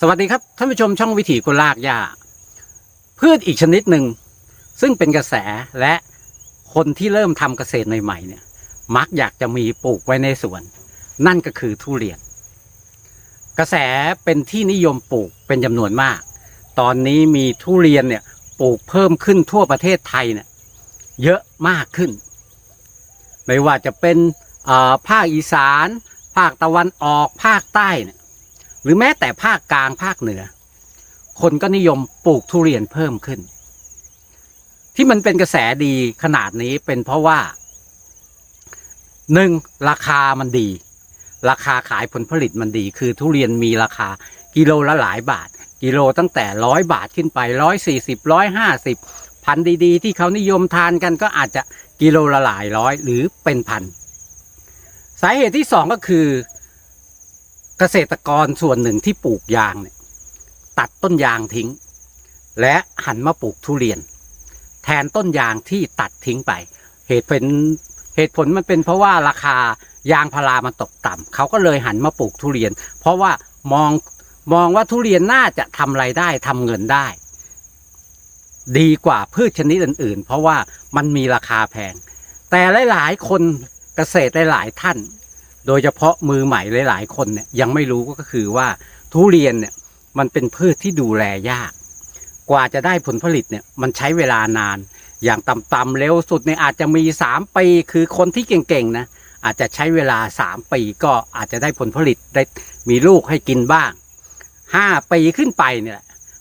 สวัสดีครับ ท่านผู้ชมช่องวิถีคนลากหญ้าพืชอีกชนิดหนึ่ง ซึ่งเป็นกระแสและคนที่เริ่มทำเกษตรใหม่ๆเนี่ย มักอยากจะมีปลูกไว้ในสวน นั่นก็คือทุเรียน กระแสเป็นที่นิยมปลูกเป็นจำนวนมาก ตอนนี้มีทุเรียนเนี่ยปลูกเพิ่มขึ้นทั่วประเทศไทยเนี่ยเยอะมากขึ้น ไม่ว่าจะเป็นภาคอีสาน ภาคตะวันออกภาคใต้เนี่ย หรือแม้แต่ภาคกลางภาคเหนือ คนก็นิยมปลูกทุเรียนเพิ่มขึ้น ที่มันเป็นกระแสดีขนาดนี้เป็นเพราะว่าหนึ่งราคามันดี ราคาขายผลผลิตมันดี คือทุเรียนมีราคากิโลละหลายบาท กิโลตั้งแต่ร้อยบาทขึ้นไปร้อยสี่สิบร้อยห้าสิบพันดีๆ ที่เขานิยมทานกันก็อาจจะกิโลละหลายร้อยหรือเป็นพัน สาเหตุที่สองก็คือ เกษตรกรส่วนหนึ่งที่ปลูกยางเนี่ยตัดต้นยางทิ้ง และหันมาปลูกทุเรียน แทนต้นยางที่ตัดทิ้งไป เหตุเป็นเหตุผลมันเป็นเพราะว่าราคายางพารามันตกต่ำเขาก็เลยหันมาปลูกทุเรียน เพราะว่ามองมองว่าทุเรียนน่าจะทำไรายได้ทำเงินได้ ดีกว่าพืชชนิดอื่น ๆ เพราะว่ามันมีราคาแพง แต่หลาย ๆ คนเกษตรหลาย ๆ ท่าน โดยเฉพาะมือใหม่หลาย ๆ คนเนี่ยยังไม่รู้ก็คือว่าทุเรียนเนี่ยมันเป็นพืชที่ดูแลยาก กว่าจะได้ผลผลิตเนี่ยมันใช้เวลานาน อย่างต่ำๆเร็วสุดเนี่ยอาจจะมีสามปี คือคนที่เก่งๆนะอาจจะใช้เวลาสามปีก็อาจจะได้ผลผลิตได้มีลูกให้กินบ้างห้าปีขึ้นไปเนี่ย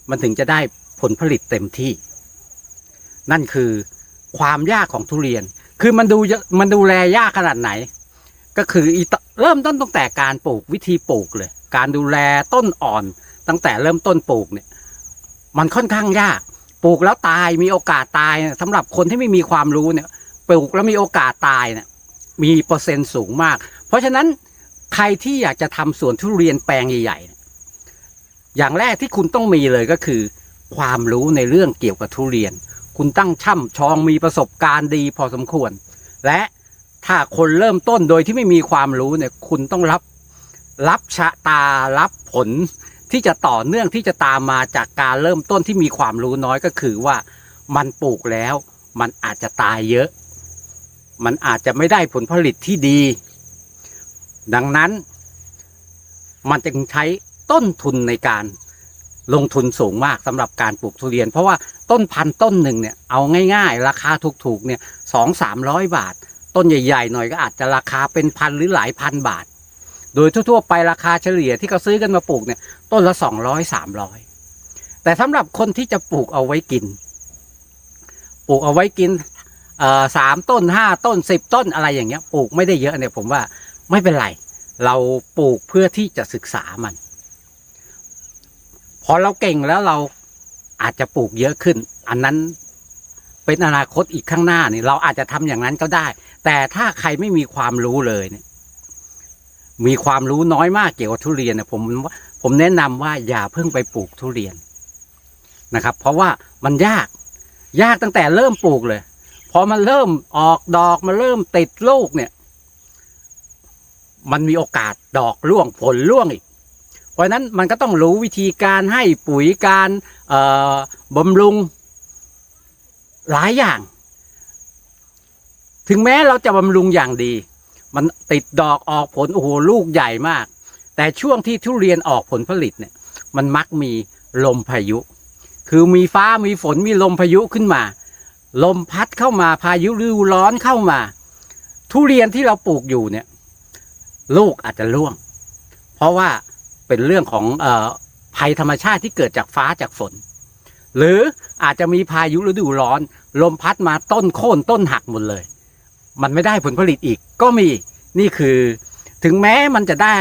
มันถึงจะได้ผลผลิตเต็มที่ นั่นคือความยากของทุเรียน คือมันดูมันดูแลยากขนาดไหน ก็คือเริ่มต้นตั้งแต่การปลูกวิธีปลูกเลย การดูแลต้นอ่อน ตั้งแต่เริ่มต้นปลูกเนี่ย มันค่อนข้างยากปลูกแล้วตายมีโอกาสตายสำหรับคนที่ไม่มีความรู้เนี่ย ปลูกแล้วมีโอกาสตายเนี่ยมีเปอร์เซ็นต์สูงมาก เพราะฉะนั้นใครที่อยากจะทำสวนทุเรียนแปลงใหญ่ๆอย่างแรกที่คุณต้องมีเลยก็คือ ความรู้ในเรื่องเกี่ยวกับทุเรียน คุณตั้งช่ำชองมีประสบการณ์ดีพอสมควร และ ถ้าคนเริ่มต้นโดยที่ไม่มีความรู้เนี่ย คุณต้องรับ รับชะตารับผลที่จะต่อเนื่องที่จะตามมาจากการเริ่มต้นที่มีความรู้น้อยก็คือว่า มันปลูกแล้ว มันอาจจะตายเยอะ มันอาจจะไม่ได้ผลผลิตที่ดี ดังนั้น มันจึงใช้ต้นทุนในการลงทุนสูงมากสำหรับการปลูกทุเรียน เพราะว่าต้นพันต้นหนึ่งเนี่ยเอาง่าย ๆ ราคาถูกๆเนี่ยสองสามร้อยบาท ต้นใหญ่ๆหน่อยก็อาจจะราคาเป็นพันหรือหลายพันบาท โดยทั่วๆไปราคาเฉลี่ยที่เขาซื้อกันมาปลูกเนี่ยต้นละสองร้อยสามร้อยแต่สำหรับคนที่จะปลูกเอาไว้กิน ปลูกเอาไว้กินสามต้นห้าต้นสิบต้นอะไรอย่างเงี้ย ปลูกไม่ได้เยอะเนี่ยผมว่าไม่เป็นไร เราปลูกเพื่อที่จะศึกษามัน พอเราเก่งแล้วเราอาจจะปลูกเยอะขึ้น อันนั้น เป็นอนาคตอีกข้างหน้านี่เราอาจจะทำอย่างนั้นก็ได้ แต่ถ้าใครไม่มีความรู้เลยเนี่ย มีความรู้น้อยมากเกี่ยวกับทุเรียนเนี่ยผมผมแนะนำว่าอย่าเพิ่งไปปลูกทุเรียนนะครับ เพราะว่ามันยาก ยากตั้งแต่เริ่มปลูกเลยพอมันเริ่มออกดอกมันเริ่มติดลูกเนี่ย มันมีโอกาสดอกร่วงผลร่วงอีกเพราะนั้นมันก็ต้องรู้วิธีการให้ปุ๋ยการบำรุง หลายอย่าง ถึงแม้เราจะบำรุงอย่างดี มันติดดอกออกผลโอ้โหลูกใหญ่มาก แต่ช่วงที่ทุเรียนออกผลผลิตเนี่ย มันมักมีลมพายุ คือมีฟ้ามีฝนมีลมพายุขึ้นมา ลมพัดเข้ามาพายุฤดูร้อนเข้ามา ทุเรียนที่เราปลูกอยู่เนี่ย ลูกอาจจะร่วง เพราะว่าเป็นเรื่องของออภัยธรรมชาติที่เกิดจากฟ้าจากฝน หรืออาจจะมีพายุฤดูร้อน ลมพัดมาต้นโค่นต้นหักหมดเลย มันไม่ได้ผลผลิตอีก ก็มีนี่คือถึงแม้มันจะได้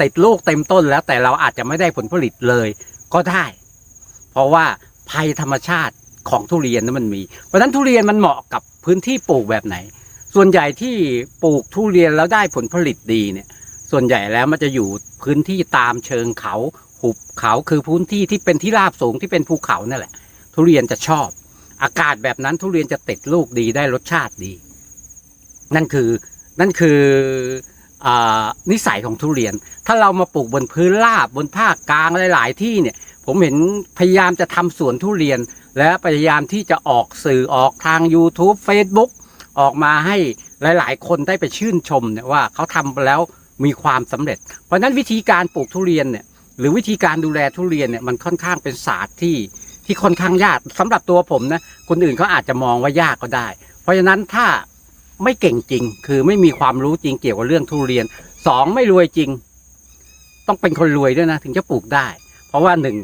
ติดลูกเต็มต้นแล้วแต่เราอาจจะไม่ได้ผลผลิตเลยก็ได้ เพราะว่าภัยธรรมชาติของทุเรียนนั้นมันมี เพราะฉะนั้นทุเรียนมันเหมาะกับพื้นที่ปลูกแบบไหน ส่วนใหญ่ที่ปลูกทุเรียนแล้วได้ผลผลิตดีเนี่ย ส่วนใหญ่แล้วมันจะอยู่พื้นที่ตามเชิงเขา หุบเขาคือพื้นที่ที่เป็นที่ราบสูงที่เป็นภูเขานั่นแหละ ทุเรียนจะชอบ อากาศแบบนั้นทุเรียนจะติดลูกดีได้รสชาติดี นั่นคือนั่นคืออนิสัยของทุเรียน ถ้าเรามาปลูกบนพื้นราบบนภาคกลางหลาย ๆ ที่เนี่ย ผมเห็นพยายามจะทำสวนทุเรียน และพยายามที่จะออกสื่อออกทาง YouTube Facebook ออกมาให้หลาย ๆ คนได้ไปชื่นชมเนี่ยว่าเขาทำไปแล้วมีความสำเร็จ เพราะนั้นวิธีการปลูกทุเรียนเนี่ย หรือวิธีการดูแลทุเรียนเนี่ยมันค่อนข้างเป็นศาสตร์ที่ที่ค่อนข้างยากสำหรับตัวผมนะคนอื่นเขาอาจจะมองว่ายากก็ได้ เพราะฉะนั้นถ้าไม่เก่งจริง คือไม่มีความรู้จริงเกี่ยวกับเรื่องทุเรียนสองไม่รวยจริง ต้องเป็นคนรวยด้วยนะ ถึงจะปลูกได้ เพราะว่าหนึ่ง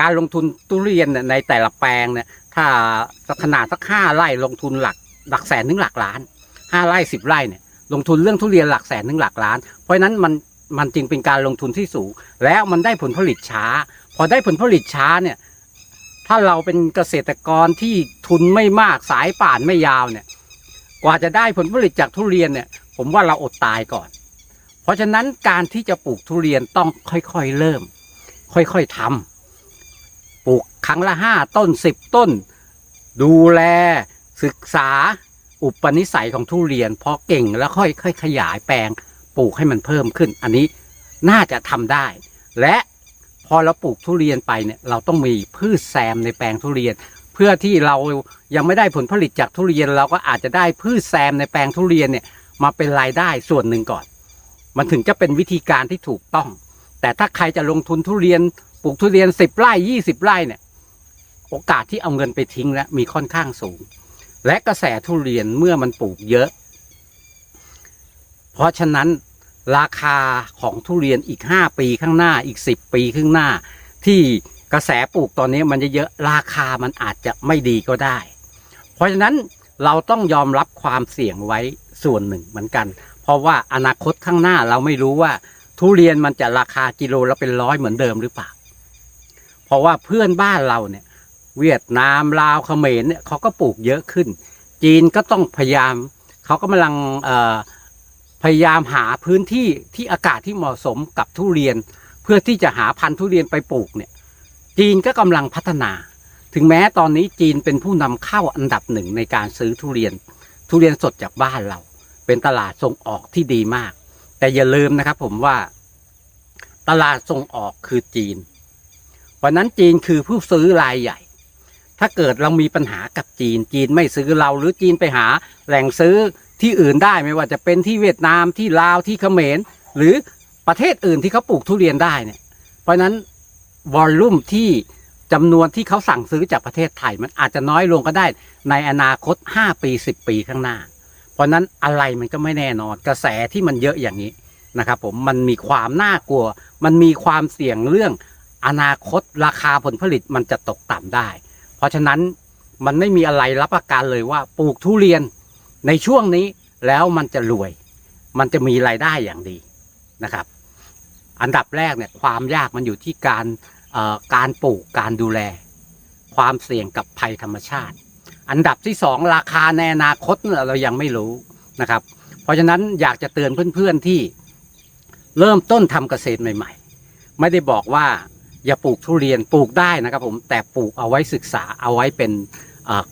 การลงทุนทุเรียนในแต่ละแปลงเนี่ยถ้าขนาดสักห้าไร่ลงทุนหลักหลักแสนถึงหลักล้านห้าไร่สิบไร่เนี่ยลงทุนเรื่องทุเรียนหลักแสนถึงหลักล้าน เพราะฉะนั้นมัน มันจึงเป็นการลงทุนที่สูง แล้วมันได้ผลผลิตช้า พอได้ผลผลิตช้าเนี่ย ถ้าเราเป็นเกษตรกรที่ทุนไม่มากสายป่านไม่ยาวเนี่ย กว่าจะได้ผลผลิตจากทุเรียนเนี่ย ผมว่าเราอดตายก่อน เพราะฉะนั้นการที่จะปลูกทุเรียนต้องค่อยๆเริ่ม ค่อยๆทำปลูกครั้งละห้าต้นสิบต้น ดูแลศึกษาอุปนิสัยของทุเรียนพอเก่งแล้วค่อยๆขยายแปลง ปลูกให้มันเพิ่มขึ้น อันนี้น่าจะทำได้ และพอเราปลูกทุเรียนไปเนี่ยเราต้องมีพืชแซมในแปลงทุเรียน เพื่อที่เรายังไม่ได้ผลผลิตจากทุเรียน เราก็อาจจะได้พืชแซมในแปลงทุเรียนเนี่ยมาเป็นรายได้ส่วนหนึ่งก่อน มันถึงจะเป็นวิธีการที่ถูกต้อง แต่ถ้าใครจะลงทุนทุเรียนปลูกทุเรียนสิบไร่ยี่สิบไร่เนี่ยโอกาสที่เอาเงินไปทิ้งแล้วมีค่อนข้างสูง และกระแสทุเรียนเมื่อมันปลูกเยอะ เพราะฉะนั้น ราคาของทุเรียนอีกห้าปีข้างหน้าอีกสิบปีข้างหน้า ที่กระแสปลูกตอนนี้มันจะเยอะราคามันอาจจะไม่ดีก็ได้ เพราะฉะนั้นเราต้องยอมรับความเสี่ยงไว้ส่วนหนึ่งเหมือนกัน เพราะว่าอนาคตข้างหน้าเราไม่รู้ว่า ทุเรียนมันจะราคากิโลละเป็นร้อยเหมือนเดิมหรือเปล่า เพราะว่าเพื่อนบ้านเราเนี่ย เวียดนามลาวเขมรเนี่ยเขาก็ปลูกเยอะขึ้น จีนก็ต้องพยายามเขากำลังเอ่อ พยายามหาพื้นที่ที่อากาศที่เหมาะสมกับทุเรียน เพื่อที่จะหาพันธุ์ทุเรียนไปปลูกเนี่ยจีนก็กำลังพัฒนา ถึงแม้ตอนนี้จีนเป็นผู้นำเข้าอันดับหนึ่งในการซื้อทุเรียน ทุเรียนสดจากบ้านเรา เป็นตลาดส่งออกที่ดีมาก แต่อย่าลืมนะครับผมว่า ตลาดส่งออกคือจีนวันนั้นจีนคือผู้ซื้อรายใหญ่ ถ้าเกิดเรามีปัญหากับจีน จีนไม่ซื้อเราหรือจีนไปหาแหล่งซื้อ ที่อื่นได้ไม่ว่าจะเป็นที่เวียดนามที่ลาวที่เขมร หรือประเทศอื่นที่เขาปลูกทุเรียนได้เนี่ยเพราะฉะนั้นวอลลุ่มที่จำนวนที่เขาสั่งซื้อจากประเทศไทย มันอาจจะน้อยลงก็ได้ในอนาคต 5 ปี 10 ปีข้างหน้า เพราะฉะนั้นอะไรมันก็ไม่แน่นอนกระแสที่มันเยอะอย่างนี้นะครับผมมันมีความน่ากลัว มันมีความเสี่ยงเรื่องอนาคตราคาผลผลิตมันจะตกต่ำได้ เพราะฉะนั้นมันไม่มีอะไรรับประกันเลยว่าปลูกทุเรียน ในช่วงนี้แล้วมันจะรวย มันจะมีรายได้อย่างดีนะครับ อันดับแรกเนี่ยความยากมันอยู่ที่การการปลูกการดูแล ความเสี่ยงกับภัยธรรมชาติ อันดับที่สองราคาในอนาคตเรายังไม่รู้นะครับ เพราะฉะนั้นอยากจะเตือนเพื่อนๆที่เริ่มต้นทำเกษตรใหม่ ๆ ไม่ได้บอกว่าอย่าปลูกทุเรียนปลูกได้นะครับผมแต่ปลูกเอาไว้ศึกษาเอาไว้เป็น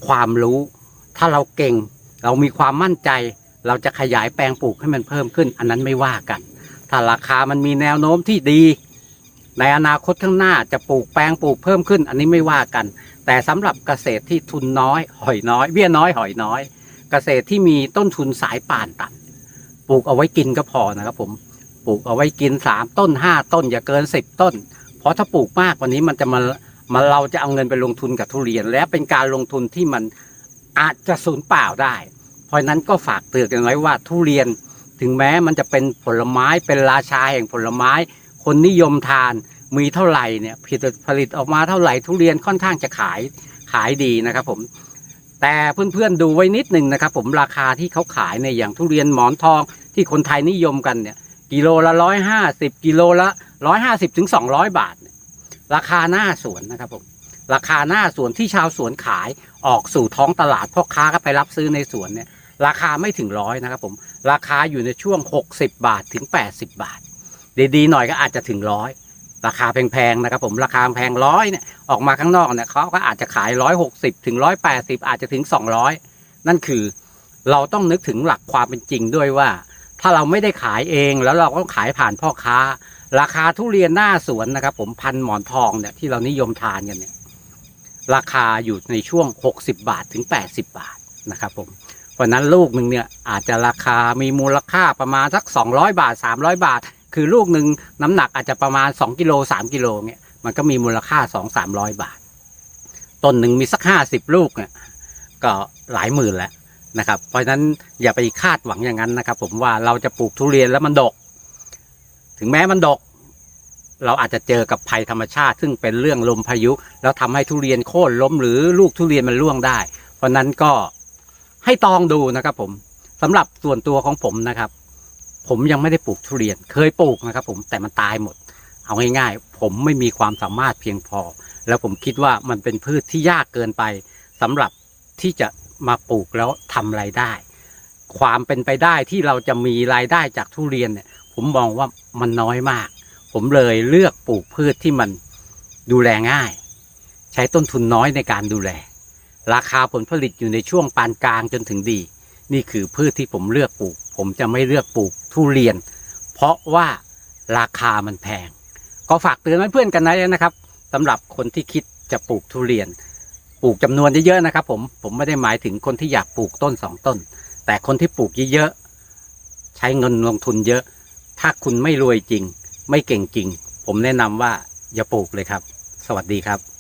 ความรู้ ถ้าเราเก่ง เรามีความมั่นใจ เราจะขยายแปลงปลูกให้มันเพิ่มขึ้น อันนั้นไม่ว่ากัน ถ้าราคามันมีแนวโน้มที่ดี ในอนาคตข้างหน้าจะปลูกแปลงปลูกเพิ่มขึ้น อันนี้ไม่ว่ากัน แต่สำหรับเกษตรที่ทุนน้อย หอยน้อย เบี้ยน้อยหอยน้อย เกษตรที่มีต้นทุนสายป่านต่ำปลูกเอาไว้กินก็พอนะครับผมปลูกเอาไว้กินสามต้นห้าต้น อย่าเกินสิบต้น เพราะถ้าปลูกมากกว่านี้มันจะมามาเราจะเอาเงินไปลงทุนกับทุเรียน และเป็นการลงทุนที่มัน อาจจะสูญเปล่าได้ เพราะนั้นก็ฝากเตือนกันไว้ว่าทุเรียนถึงแม้มันจะเป็นผลไม้เป็นราชาแห่งผลไม้ คนนิยมทานมีเท่าไหร่เนี่ยผลิตผลิตออกมาเท่าไหร่ทุเรียนค่อนข้างจะขายขายดีนะครับผมแต่เพื่อนๆดูไว้นิดหนึ่งนะครับ ผมราคาที่เขาขายในอย่างทุเรียนหมอนทองที่คนไทยนิยมกันเนี่ยกิโลละร้อยห้าสิบกิโลละร้อยห้าสิบถึงสองร้อยบาท ราคาหน้าสวนนะครับผมราคาหน้าสวนที่ชาวสวนขาย ออกสู่ท้องตลาดพ่อค้าก็ไปรับซื้อในสวนเนี่ยราคาไม่ถึงร้อยนะครับผม ราคาอยู่ในช่วง 60 บาทถึง 80 บาท ดีๆหน่อยก็อาจจะถึงร้อยราคาแพงๆนะครับผมราคาแพงร้อยเนี่ยออกมาข้างนอกเนี่ยเขาก็อาจจะขายร้อยหกสิบถึงร้อยแปดสิบอาจจะถึงสองร้อยนั่นคือเราต้องนึกถึงหลักความเป็นจริงด้วยว่า ถ้าเราไม่ได้ขายเองแล้วเราก็ขายผ่านพ่อค้า ราคาทุเรียนหน้าสวนนะครับผมพันหมอนทองเนี่ยที่เรานิยมทานกันเนี่ย ราคาอยู่ในช่วง 60 บาทถึง 80 บาทนะครับผมเพราะนั้นลูกหนึ่งเนี่ยอาจจะราคามีมูลค่าประมาณสัก 200 บาท 300 บาท คือลูกหนึ่งน้ำหนักอาจจะประมาณ 2กิโล3กิโลเนี่ยมันก็มีมูลค่า 2 300 บาท ต้นหนึ่งมีสัก 50 ลูกเนี่ยก็หลายหมื่นแล้วนะครับ เพราะฉะนั้นอย่าไปคาดหวังอย่างนั้นนะครับ ผมว่าเราจะปลูกทุเรียนแล้วมันดก ถึงแม้มันดก เราอาจจะเจอกับภัยธรรมชาติ ซึ่งเป็นเรื่องลมพายุ แล้วทำให้ทุเรียนโค่นล้มหรือลูกทุเรียนมันร่วงได้ เพราะนั้นก็ให้ตองดูนะครับ ผมสำหรับส่วนตัวของผมนะครับ ผมยังไม่ได้ปลูกทุเรียน เคยปลูกนะครับ ผมแต่มันตายหมด เอาง่ายๆผมไม่มีความสามารถเพียงพอ แล้วผมคิดว่ามันเป็นพืชที่ยากเกินไปสำหรับที่จะมาปลูกแล้วทำไรายได้ ความเป็นไปได้ที่เราจะมีรายได้จากทุเรียนเนี่ย ผมมองว่ามันน้อยมาก ผมเลยเลือกปลูกพืชที่มันดูแลง่าย ใช้ต้นทุนน้อยในการดูแล ราคาผลผลิตอยู่ในช่วงปานกลางจนถึงดี นี่คือพืชที่ผมเลือกปลูก ผมจะไม่เลือกปลูกทุเรียน เพราะว่าราคามันแพง ก็ฝากเตือนเพื่อนๆกันนะครับสำหรับคนที่คิดจะปลูกทุเรียน ปลูกจำนวนเยอะๆนะครับ ผมผมไม่ได้หมายถึงคนที่อยากปลูกต้นสองต้น แต่คนที่ปลูกเยอะๆใช้เงินลงทุนเยอะ ถ้าคุณไม่รวยจริง ไม่เก่งจริง ผมแนะนำว่าอย่าปลูกเลยครับ สวัสดีครับ